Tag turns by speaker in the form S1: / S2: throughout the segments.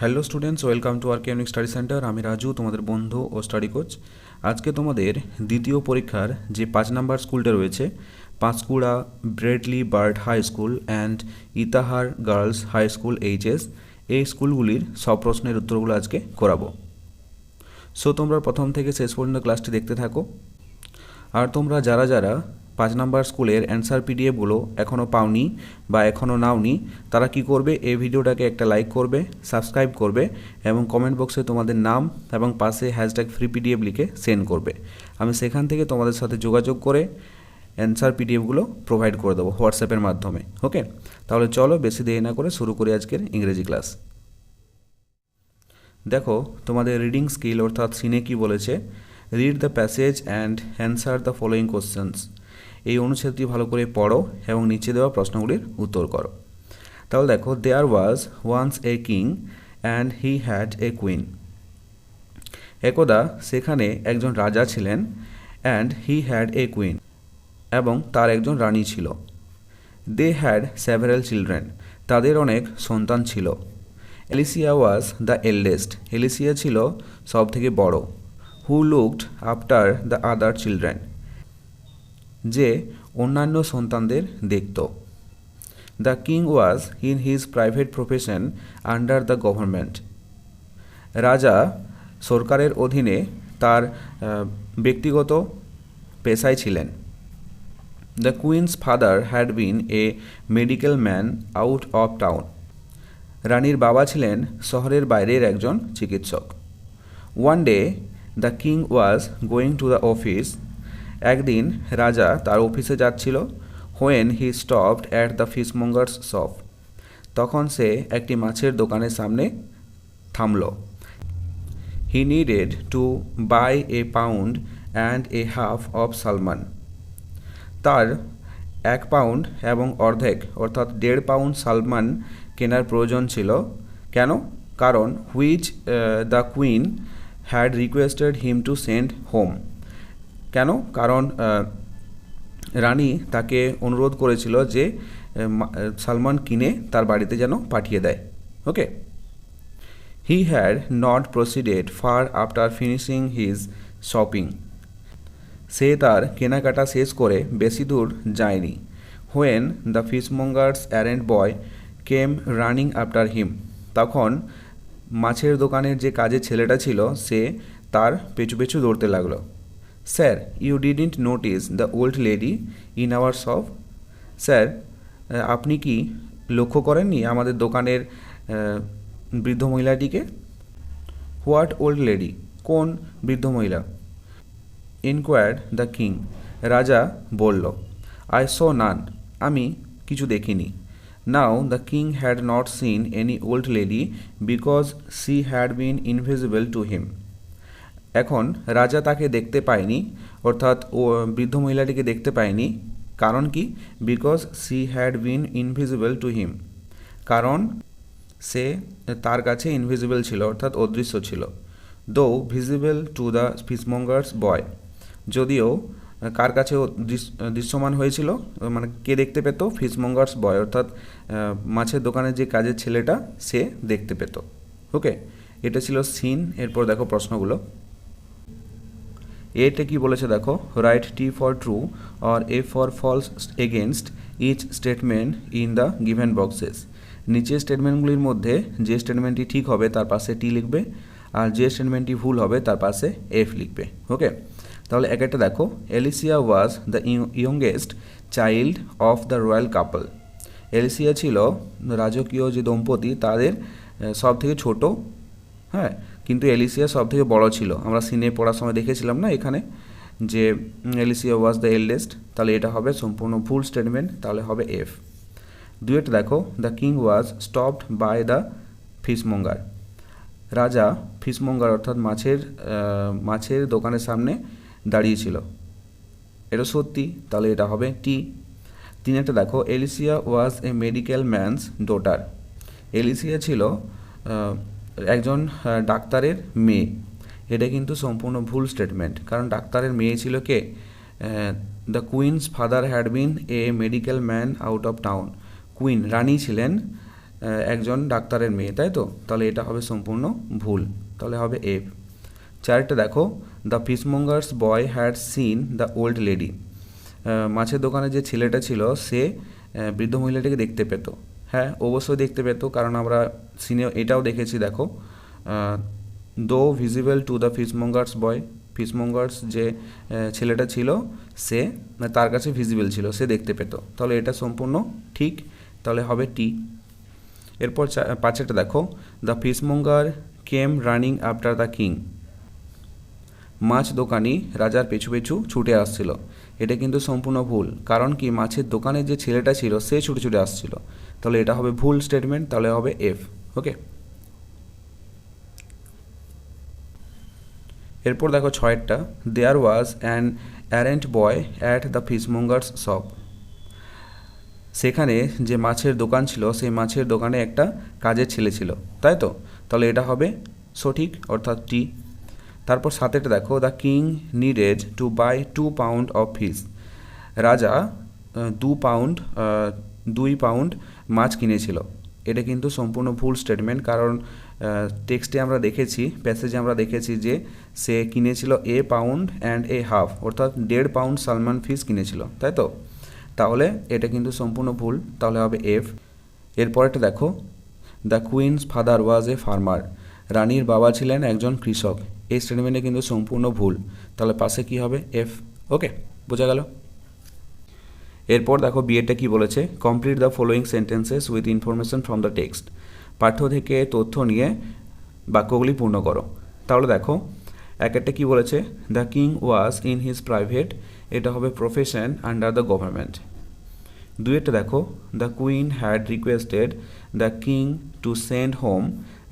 S1: Hello students welcome to R chemic study centre আমি রাজু, তোমাদের বন্ধু ও স্টাডি কোচ আজকে তোমাদের দ্বিতীয় পরীক্ষার যে পাঁচ নাম্বার স্কুলটা রয়েছে, Panchkura Bradley Bird high school and Itahar girls high school HS এই স্কুলগুলির সব প্রশ্নের উত্তরগুলো আজকে করাবো। সো তোমরা প্রথম থেকে শেষ পর্যন্ত ক্লাসটি দেখতে থাকো। আর তোমরা যারা যারা পাঁচ নাম্বার স্কুলের অ্যান্সার পিডিএফগুলো এখনও পাওনি বা এখনও নাওনি, তারা কি করবে? এই ভিডিওটাকে একটা লাইক করবে, সাবস্ক্রাইব করবে এবং কমেন্ট বক্সে তোমাদের নাম এবং পাশে হ্যাশট্যাগ ফ্রি পিডিএফ লিখে সেন্ড করবে। আমি সেখান থেকে তোমাদের সাথে যোগাযোগ করে অ্যান্সার পিডিএফগুলো প্রোভাইড করে দেবো হোয়াটসঅ্যাপের মাধ্যমে, ওকে? তাহলে চলো বেশি দেরি না করে শুরু করি আজকের ইংরেজি ক্লাস। দেখো, তোমাদের রিডিং স্কিল অর্থাৎ সিনে কি বলেছে? Read the passage and answer the following questions এই অনুচ্ছেদটি ভালো করে পড়ো এবং নিচে দেওয়া প্রশ্নগুলির উত্তর করো। তাহলে দেখো there was once a king and he had a queen একদা সেখানে একজন রাজা ছিলেন and he had a queen এবং তার একজন রানী ছিল। দে হ্যাড সেভারেল চিলড্রেন তাদের অনেক সন্তান ছিল। Alicia was the eldest Alicia ছিল সব থেকে বড়। Who looked after the other children যে অন্যান্য সন্তানদের দেখত। The king was in his private profession under the government রাজা সরকারের অধীনে তার ব্যক্তিগত পেশায় ছিলেন। The queen's father had been a medical man out of town রানীর বাবা ছিলেন শহরের বাইরের একজন চিকিৎসক। One day the king was going to the office একদিন রাজা তার অফিসে যাচ্ছিল when he stopped at the fishmonger's shop তখন সে একটি মাছের দোকানের সামনে থামল। He needed to buy a pound and a half of salmon তার এক পাউন্ড এবং অর্ধেক, অর্থাৎ দেড় পাউন্ড সালমান কেনার প্রয়োজন ছিল। কেন? কারণ which the queen had requested him to send home কেন? কারণ রানী তাকে অনুরোধ করেছিল যে সালমান কিনে তার বাড়িতে যেন পাঠিয়ে দেয়। Okay? He had not proceeded far after finishing his shopping সে তার কেনাকাটা শেষ করে বেশি দূর যায়নি। When the fishmonger's errand boy came running after him তখন মাছের দোকানের যে কাজের ছেলেটা ছিল, সে তার পেছু পেছু দৌড়তে লাগল। Sir you didn't notice the old lady in our shop sir আপনি কি লক্ষ্য করেননি আমাদের দোকানের বৃদ্ধ মহিলাটিকে? হোয়াট ওল্ড লেডি কোন বৃদ্ধ মহিলা? ইনকোয়ার্ড দ্য কিং রাজা বলল আই সো নান আমি কিছু দেখিনি। Now the king had not seen any old lady because she had been invisible to him এখন রাজা তাকে দেখতে পায়নি, অর্থাৎ ও বৃদ্ধ মহিলাটিকে দেখতে পায়নি। কারণ কি? Because she had been invisible to him কারণ সে তার কাছে ইনভিজিবল ছিল, অর্থাৎ অদৃশ্য ছিল। Though visible to the fishmonger's boy যদিও কার কাছে দৃশ্যমান হয়েছিল মানে কে দেখতে পেত? ফিসমঙ্গার্স বয় অর্থাৎ মাছের দোকানের যে কাজের ছেলেটা, সে দেখতে পেত। ওকে এটা ছিল সিন এরপর দেখো প্রশ্নগুলো। এটা কি বলেছে দেখো write T for true or F for false against each statement in the given boxes নিচের স্টেটমেন্টগুলির মধ্যে যে স্টেটমেন্টটি ঠিক হবে, তার পাশে টি লিখবে আর যে স্টেটমেন্টটি ভুল হবে, তার পাশে এফ লিখবে ওকে তাহলে এক একটা দেখো Alicia was the youngest child of the royal couple Alicia ছিল রাজকীয় যে দম্পতি, তাদের সব থেকে ছোট হ্যাঁ? কিন্তু এলিসিয়া সব থেকে বড় ছিল। আমরা সিনে পড়ার সময় দেখেছিলাম না এখানে? যে এলিসিয়া ওয়াজ দ্য এল্ডেস্ট তাহলে এটা হবে সম্পূর্ণ ভুল স্টেটমেন্ট তাহলে হবে এফ দুয়েট দেখো the king was stopped by the fishmonger রাজা ফিশমঙ্গার অর্থাৎ মাছের মাছের দোকানের সামনে দাঁড়িয়েছিল এটা সত্যি, তাহলে এটা হবে টি তিন একটা দেখো, Alicia was a medical man's daughter Alicia ছিল একজন ডাক্তারের মেয়ে। এটা কিন্তু সম্পূর্ণ ভুল স্টেটমেন্ট কারণ ডাক্তারের মেয়ে ছিল কে? The queen's father had been a medical man out of town queen রানী ছিলেন একজন ডাক্তারের মেয়ে, তাই তো? তাহলে এটা হবে সম্পূর্ণ ভুল। তাহলে হবে এফ চারটা দেখো। The fishmonger's boy had seen the old lady মাছের দোকানে যে ছেলেটা ছিল, সে বৃদ্ধ মহিলাটিকে দেখতে পেতো। হ্যাঁ অবশ্যই দেখতে পেতো, কারণ আমরা সিনে এটাও দেখেছি, দেখো। Though visible to the fishmonger's boy fishmonger's যে ছেলেটা ছিল, সে মানে তার কাছে ভিজিবল ছিল, সে দেখতে পেতো। তাহলে এটা সম্পূর্ণ ঠিক, তাহলে হবে টি এরপর পাঁচেরটা দেখো। The fishmonger came running after the king মাছ দোকানি রাজার পেছু পেছু ছুটে আসছিল। এটা কিন্তু সম্পূর্ণ ভুল, কারণ কি মাছের দোকানে যে ছেলেটা ছিল, সে ছুটে ছুটে আসছিল। তাহলে এটা হবে ভুল স্টেটমেন্ট তাহলে হবে এফ ওকে এরপর দেখো ছয়েরটা there was an errand boy at the fishmonger's shop সেখানে যে মাছের দোকান ছিল, সেই মাছের দোকানে একটা কাজের ছেলে ছিল, তাই তো? তাহলে এটা হবে সঠিক, অর্থাৎ টি তারপর সাথেটা দেখো the king needed to buy two pound of fish রাজা দু পাউন্ড দুই পাউন্ড মাছ কিনেছিল। এটা কিন্তু সম্পূর্ণ ভুল স্টেটমেন্ট কারণ টেক্সটে আমরা দেখেছি প্যাসেজে আমরা দেখেছি যে সে কিনেছিল a pound and a half অর্থাৎ দেড় পাউন্ড সালমান ফিস কিনেছিল, তাই তো? তাহলে এটা কিন্তু সম্পূর্ণ ভুল, তাহলে হবে এফ এরপরেটা দেখো the queen's father was a farmer রানীর বাবা ছিলেন একজন কৃষক। এই স্টেটমেন্টে কিন্তু সম্পূর্ণ ভুল। তাহলে পাশে কি হবে? এফ ওকে বোঝা গেল? এরপর দেখো বিএডটা কি বলেছে? Complete the following sentences with information from the text পাঠ্য থেকে তথ্য নিয়ে বাক্যগুলি পূর্ণ করো। তাহলে দেখো, এক একটা কী বলেছে? The king was in his private এটা হবে প্রফেশন আন্ডার দ্য গভর্নমেন্ট দুইটা দেখো the queen had requested the king to send home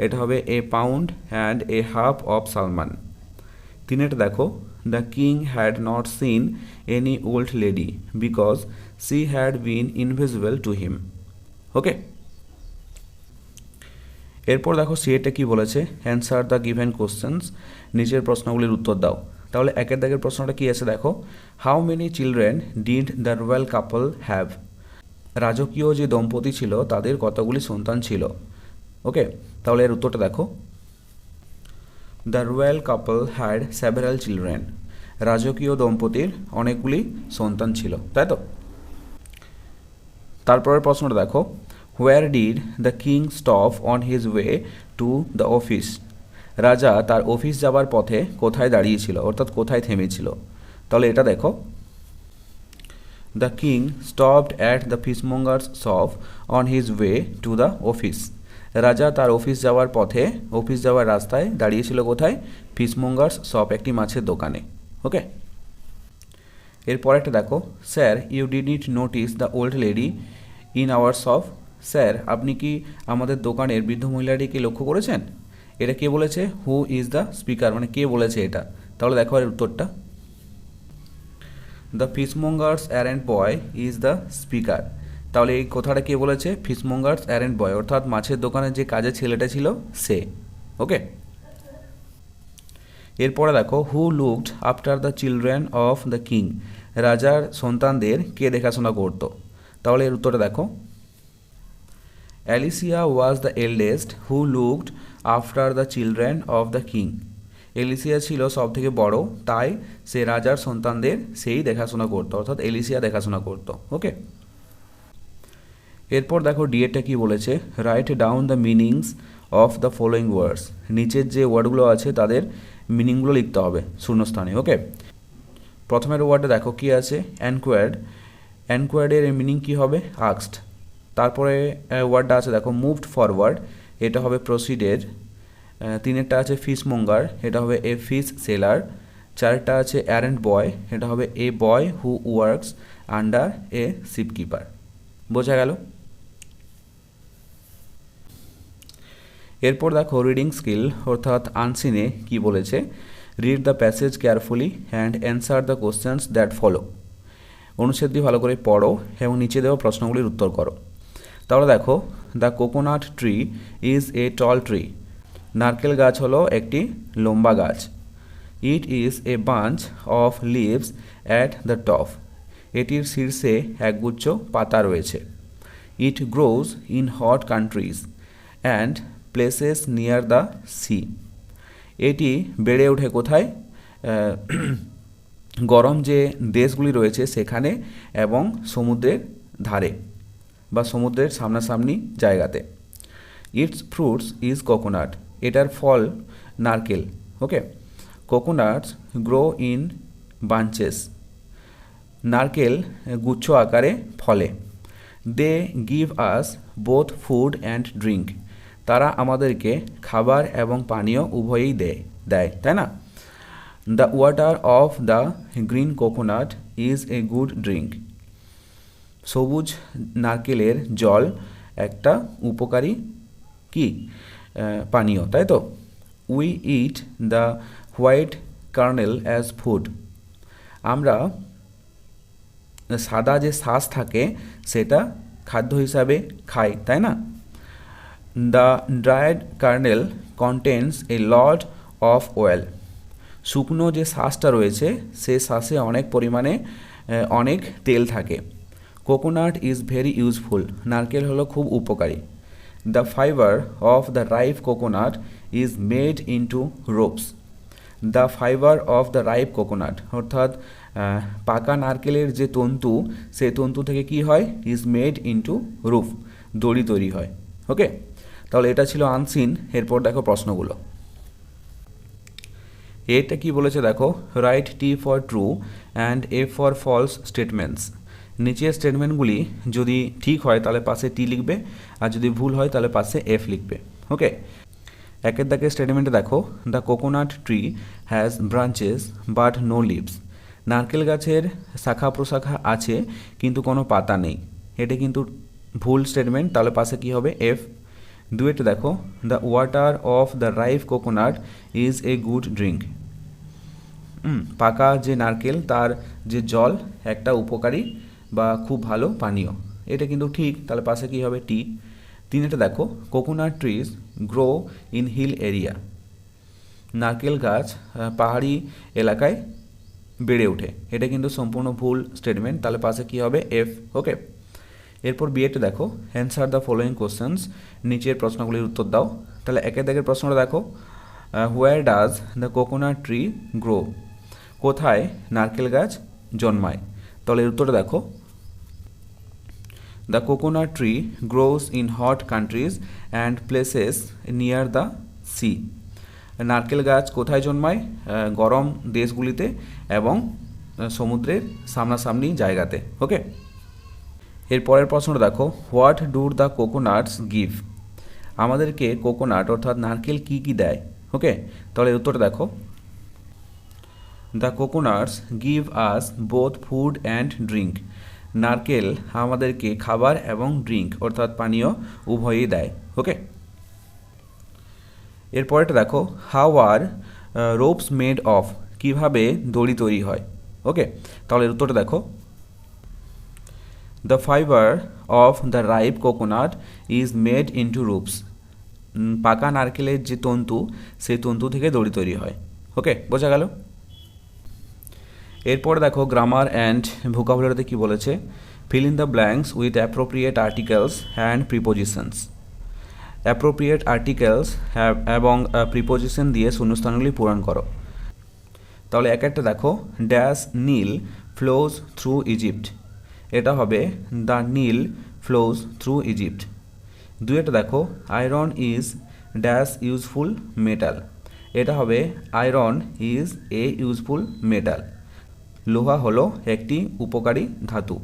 S1: এটা হবে a pound and a half of salmon তিনেটা দেখো the king had not seen any old lady because she had been invisible to him okay এরপর দেখো C সিএটা কি বলেছে? Answer the given questions নিচের প্রশ্নগুলির উত্তর দাও। তাহলে একের দাগের প্রশ্নটা কি আছে দেখো? How many children did the royal couple have রাজকীয় যে দম্পতি ছিল, তাদের কতগুলি সন্তান ছিল? ওকে তাহলে এর উত্তরটা দেখো। The royal couple had several children রাজকীয় দম্পতির অনেকগুলি সন্তান ছিল। তাই তো? তারপরের প্রশ্নটা দেখো where did the king stop on his way to the office রাজা তার অফিস যাবার পথে কোথায় দাঁড়িয়েছিল, অর্থাৎ কোথায় থেমেছিল? তাহলে এটা দেখো the king stopped at the fishmonger's shop on his way to the office রাজা তার অফিস যাওয়ার পথে অফিস যাওয়ার রাস্তায় দাঁড়িয়েছিল কোথায়? ফিসমঙ্গার্স শপ একটি মাছের দোকানে ওকে এরপর একটা দেখো, sir you did it notice the old lady in our shop sir, আপনি কি আমাদের দোকানের বৃদ্ধ মহিলাটিকে লক্ষ্য করেছেন? এটা কে বলেছে? হু ইজ দ্য স্পিকার মানে কে বলেছে এটা? তাহলে দেখো এর উত্তরটা। The fishmonger's errand boy is the speaker তাহলে এই কথাটা কে বলেছে? ফিসমঙ্গার্স অ্যারেন্ট বয় অর্থাৎ মাছের দোকানে যে কাজের ছেলেটা ছিল, সে। ওকে? এরপরে দেখো who looked after the children of the king রাজার সন্তানদের কে দেখাশোনা করতো? তাহলে এর উত্তরটা দেখো। Alicia was the eldest who looked after the children of the king Alicia ছিল সব থেকে বড়, তাই সে রাজার সন্তানদের সেই দেখাশোনা করতো, অর্থাৎ এলিসিয়া দেখাশোনা করতো ওকে এরপর দেখো ডিএটা কি বলেছে? Write down the meanings of the following words নিচের যে ওয়ার্ডগুলো আছে, তাদের মিনিংগুলো লিখতে হবে শূন্যস্থানে ওকে প্রথমের ওয়ার্ডে দেখো কি আছে অ্যানকোয়ার্ড অ্যানকোয়ার্ডের মিনিং কি হবে? আক্সড তারপরে ওয়ার্ডটা আছে, দেখো মুভড ফরওয়ার্ড এটা হবে প্রসিডেড তিনেরটা আছে ফিস মঙ্গার এটা হবে এ ফিস সেলার চারটা আছে অ্যারেন্ট বয় এটা হবে এ বয় হু ওয়ার্কস আন্ডার এ শিপকিপার বোঝা গেল? এরপর দেখো রিডিং স্কিল অর্থাৎ আনসিনে কি বলেছে? Read the passage carefully and answer the questions that follow অনুচ্ছেদটি ভালো করে পড়ো এবং নিচে দেওয়া প্রশ্নগুলির উত্তর করো। তাহলে দেখো the coconut tree is a tall tree নারকেল গাছ হলো একটি লম্বা গাছ। It is a bunch of leaves at the top এটির শীর্ষে একগুচ্ছ পাতা রয়েছে। It grows in hot countries and places near the sea এটি বেড়ে ওঠে কোথায়? গরম যে দেশগুলি রয়েছে সেখানে এবং সমুদ্রের ধারে বা সমুদ্রের সামনাসামনি জায়গাতে। ইটস ফ্রুটস ইজ কোকোনাট এটার ফল নারকেল ওকে কোকোনাটস গ্রো ইন বাঞ্চেস নারকেল গুচ্ছ আকারে ফলে। They give us both food and drink তারা আমাদেরকে খাবার এবং পানীয় উভয়ই দেয় দেয়, তাই না? The water of the green coconut is a good drink সবুজ নারকেলের জল একটা উপকারী কি? পানীয়, তাই তো? We eat the white kernel as food আমরা সাদা যে শ্বাস থাকে সেটা খাদ্য হিসাবে খাই, তাই না? The dried kernel contains a lot of oil শুকনো যে শ্বাসটা রয়েছে, সে শ্বাসে অনেক পরিমাণে অনেক তেল থাকে। কোকোনাট ইজ ভেরি ইউজফুল নারকেল হলো খুব উপকারী। The fibre of the ripe coconut is made into ropes the fibre of the ripe coconut অর্থাৎ পাকা নারকেলের যে তন্তু, সে তন্তু থেকে কি হয়? ইজ মেড ইন্টু রুফ দড়ি তৈরি হয়। ওকে তাহলে এটা ছিল আনসিন এরপর দেখো প্রশ্নগুলো। এটা কি বলেছে দেখো? Write T for true and F for false statements নিচের স্টেটমেন্টগুলি যদি ঠিক হয়, তাহলে পাশে টি লিখবে, আর যদি ভুল হয়, তাহলে পাশে এফ লিখবে। ওকে একের দাগে স্টেটমেন্টে দেখো the coconut tree has branches but no leaves নারকেল গাছের শাখা প্রশাখা আছে, কিন্তু কোনো পাতা নেই। এটা কিন্তু ভুল স্টেটমেন্ট তাহলে পাশে কি হবে? এফ দুয়েটা দেখো the water of the ripe coconut is a good drink পাকা যে নারকেল, তার যে জল, একটা উপকারী বা খুব ভালো পানীয়। এটা কিন্তু ঠিক, তাহলে পাশে কী হবে? টি তিনেটা দেখো coconut trees grow in hill area নারকেল গাছ পাহাড়ি এলাকায় বেড়ে ওঠে। এটা কিন্তু সম্পূর্ণ ভুল স্টেটমেন্ট তাহলে পাশে কী হবে? এফ ওকে এরপর বিয়েটা দেখো অ্যান্সার দ্য ফলোয়িং কোশ্চেন্স নিচের প্রশ্নগুলির উত্তর দাও। তাহলে একের দেখের প্রশ্নটা দেখো where does the coconut tree grow কোথায় নারকেল গাছ জন্মায়? তাহলে এর উত্তরটা দেখো the coconut tree grows in hot countries and places near the sea নারকেল গাছ কোথায় জন্মায়? গরম দেশগুলিতে এবং সমুদ্রের সামনাসামনি জায়গাতে ওকে এর পরের প্রশ্নটা দেখো what do the coconuts give আমাদেরকে কোকোনাট অর্থাৎ নারকেল কি কি দেয়? ওকে তাহলে উত্তরটা দেখো। The coconuts give us both food and drink নারকেল আমাদেরকে খাবার এবং ড্রিঙ্ক অর্থাৎ পানীয় উভয়ই দেয়। ওকে এরপরেটা দেখো how are ropes made of কীভাবে দড়ি তৈরি হয়? ওকে তাহলে উত্তরটা দেখো। The fibre of the ripe coconut is made into ropes পাকা নারকেলের যে তন্তু, সেই তন্তু থেকে দড়ি তৈরি হয়। ওকে বোঝা গেল? এরপর দেখো গ্রামার অ্যান্ড ভোকাবুলারিতে কি বলেছে? Fill in the blanks with appropriate articles and prepositions appropriate articles এবং প্রিপোজিশন দিয়ে শূন্যস্থানগুলি পূরণ করো। তাহলে এক একটা দেখো। Dash Nile flows through Egypt এটা হবে the Nile flows through Egypt দুইটা দেখো iron is dash useful metal এটা হবে iron is a useful metal লোহা হলো একটি উপকারী ধাতু।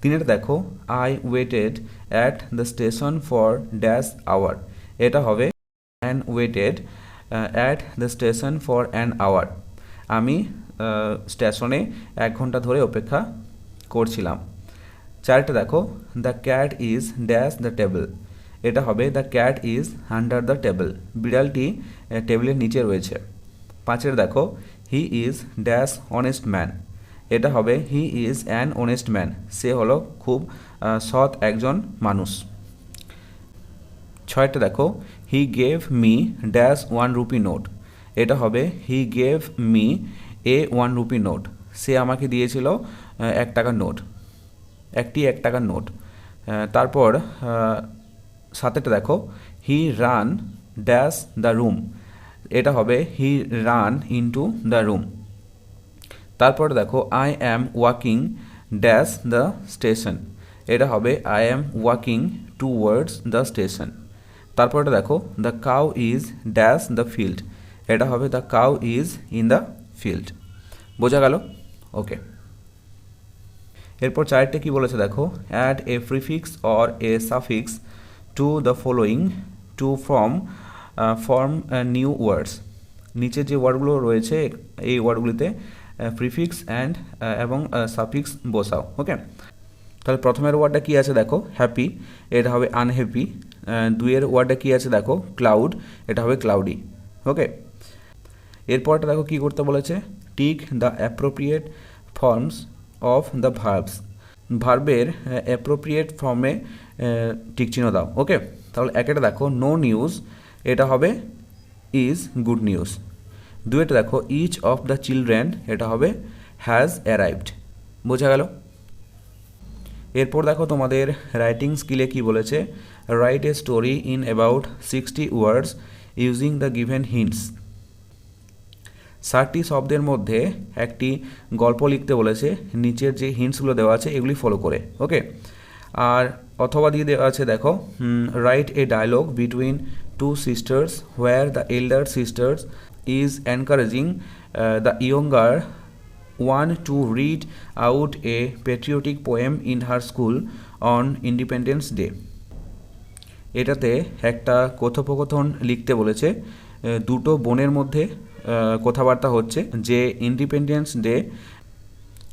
S1: তিনের দেখো I waited at the station for dash hour এটা হবে an waited at the station for an hour আমি স্টেশনে এক ঘণ্টা ধরে অপেক্ষা করছিলাম। চারটা দেখো the cat is dash the table এটা হবে the cat is under the table বিড়ালটি টেবিলের নিচে রয়েছে। পাঁচের দেখো he is dash honest man এটা হবে he is an honest man সে হলো খুব সৎ একজন মানুষ। ছয়টা দেখো he gave me dash one rupee note এটা হবে he gave me a one rupee note সে আমাকে দিয়েছিল এক টাকার নোট একটি এক টাকার নোট। তারপর সাথেটা দেখো। He ran dash the room এটা হবে he ran into the room তারপর দেখো I am walking dash the station এটা হবে I am walking towards the station তারপরটা দেখো the cow is dash the field এটা হবে the cow is in the field বোঝা গেল? ওকে এরপর চারটে কি বলেছে দেখো? Add a prefix or a suffix to the following to form form new words নিচে যে ওয়ার্ডগুলো রয়েছে, এই ওয়ার্ডগুলিতে প্রিফিক্স অ্যান্ড এবং সাফিক্স বসাও ওকে তাহলে প্রথমের ওয়ার্ডটা কী আছে দেখো? হ্যাপি এটা হবে আনহ্যাপি দুইয়ের ওয়ার্ডটা কী আছে দেখো? ক্লাউড এটা হবে ক্লাউডি ওকে এরপরটা দেখো কী করতে বলেছে? Tick the appropriate forms of the verbs ভার্বের অ্যাপ্রোপ্রিয়েট ফর্মে টিক চিহ্ন দাও ওকে তাহলে একেটা দেখো নো নিউজ এটা হবে ইজ গুড নিউজ দুয়েটা দেখো ইচ অফ দ্য চিলড্রেন এটা হবে হ্যাজ অ্যারাইভড বোঝা গেল? এরপর দেখো তোমাদের রাইটিং স্কিলে কি বলেছে? Write a story in about sixty words using the given hints ষাটটি শব্দের মধ্যে একটি গল্প লিখতে বলেছে, নিচের যে হিন্টসগুলো দেওয়া আছে এগুলি ফলো করে ওকে আর অথবা দিয়ে দেওয়া আছে, দেখো write a dialogue between two sisters where the elder sisters is encouraging the younger one to read out a patriotic poem in her school on Independence Day এটাতে একটা কথোপকথন লিখতে বলেছে দুটো বোনের মধ্যে কথাবার্তা হচ্ছে যে ইন্ডিপেন্ডেন্স ডে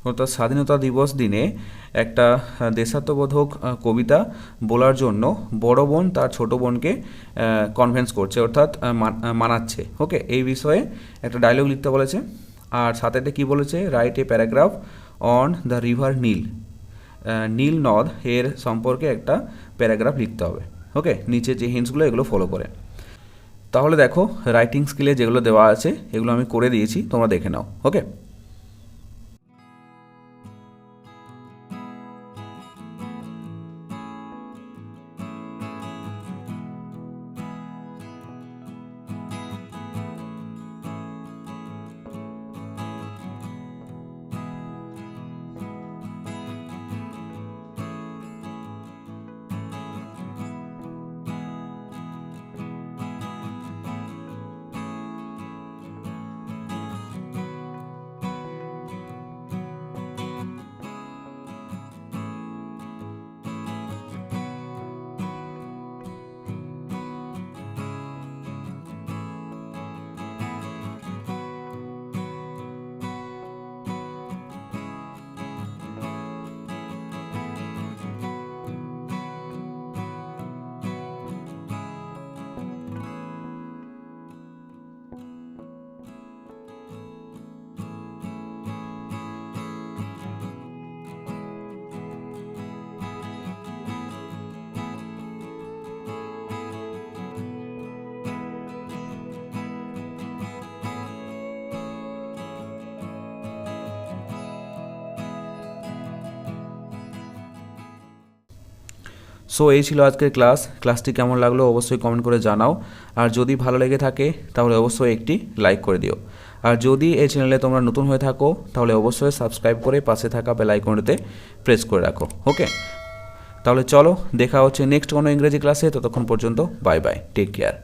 S1: অর্থাৎ স্বাধীনতা দিবস দিনে একটা দেশাত্মবোধক কবিতা বলার জন্য বড় বোন তার ছোট বোনকে কনভেন্স করছে, অর্থাৎ মানাচ্ছে। ওকে এই বিষয়ে একটা ডায়লগ লিখতে বলেছে। আর সাথেতে কি বলেছে? Write a paragraph on the river Nile Nile নদ এর সম্পর্কে একটা প্যারাগ্রাফ লিখতে হবে। ওকে নিচে যে হিন্টসগুলো এগুলো ফলো করে। তাহলে দেখো রাইটিং স্কিলে যেগুলো দেওয়া আছে, এগুলো আমি করে দিয়েছি, তোমরা দেখে নাও ওকে সো এই ছিল আজকের ক্লাস ক্লাসটি কেমন লাগল অবশ্যই কমেন্ট করে জানাও। আর যদি ভালো লেগে থাকে, তাহলে অবশ্যই একটি লাইক করে দিও। আর যদি এই চ্যানেলে তোমরা নতুন হয়ে থাকো, তাহলে অবশ্যই সাবস্ক্রাইব করে পাশে থাকা বেল আইকনটিতে প্রেস করে রাখো। ওকে তাহলে চলো, দেখা হচ্ছে নেক্সট কোনো ইংরেজি ক্লাসে ততক্ষণ পর্যন্ত বাই বাই টেক কেয়ার